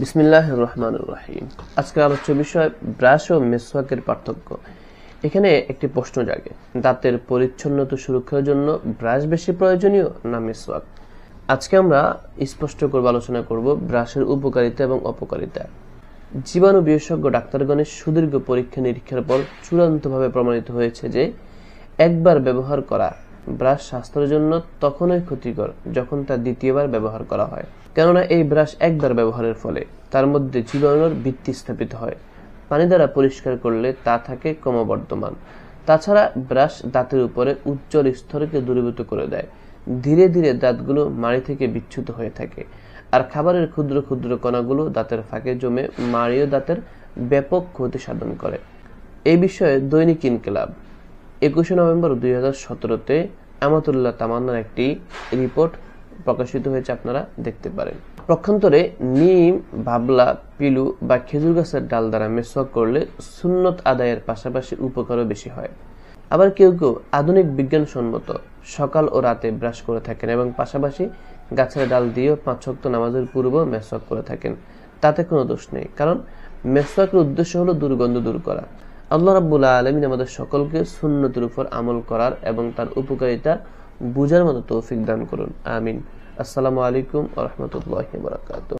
বিসমিল্লাহ রহমান রহিম। আজকে আলোচ্য বিষয় ব্রাশ ও মেসওয়াকের পার্থক্য। এখানে একটি প্রশ্ন জাগে। দাঁতের পরিচ্ছন্নতা সুরক্ষার জন্য ব্রাশ বেশি প্রয়োজনীয় না মেসওয়াক? আজকে আমরা স্পষ্ট করব, আলোচনা করব ব্রাশের উপকারিতা এবং অপকারিতা। জীবাণু বিশেষজ্ঞ ডাক্তারগণের সুদীর্ঘ পরীক্ষা নিরীক্ষার পর চূড়ান্তভাবে প্রমাণিত হয়েছে যে একবার ব্যবহার করা ব্রাশ স্বাস্থ্যের জন্য তখনই ক্ষতিকর যখন তা দ্বিতীয়বার ব্যবহার করা হয়। কেননা এই ব্রাশ একবার ব্যবহারের ফলে তার মধ্যে জীবাণুর ভিত্তি স্থাপিত হয়। পানি দ্বারা পরিষ্কার করলে তা থাকে ক্রমবর্ধমান। তাছাড়া ব্রাশ দাঁতের উপরে উজ্জ্বল স্তরকে দূরীভূত করে দেয়। ধীরে ধীরে দাঁতগুলো মাড়ি থেকে বিচ্যুত হয়ে থাকে। আর খাবারের ক্ষুদ্র ক্ষুদ্র কণাগুলো দাঁতের ফাঁকে জমে মাড়ি ও দাঁতের ব্যাপক ক্ষতি সাধন করে। এই বিষয়ে দৈনিক ইনকিলাব একুশে নভেম্বর দুই হাজার সতেরোতে আমাতুল্লাহ তামান্নার একটি রিপোর্ট প্রকাশিত হয়েছে, আপনারা দেখতে পারেন। পক্ষান্তরে নিম, ভাবলা, পিলু বা খেজুর গাছের ডাল দ্বারা মেসওয়াক করলে সুন্নত আদায়ের পাশাপাশি উপকারও বেশি হয়। আবার কেউ কেউ আধুনিক বিজ্ঞানসম্মত সকাল ও রাতে ব্রাশ করে থাকেন এবং পাশাপাশি গাছের ডাল দিয়েও পাঁচ শক্ত নামাজের পূর্ব মেসওয়াক করে থাকেন। তাতে কোনো দোষ নেই, কারণ মেসওয়াকের উদ্দেশ্য হলো দুর্গন্ধ দূর করা। আল্লাহ রাবুল্লা আলমিন আমাদের সকলকে সুন্নতির উপর আমল করার এবং তার উপকারিতা বুঝার মতো তৌফিক দান করুন। আমিন। আসসালামু আলাইকুম আ রহমতুল্লাহ বরাকাত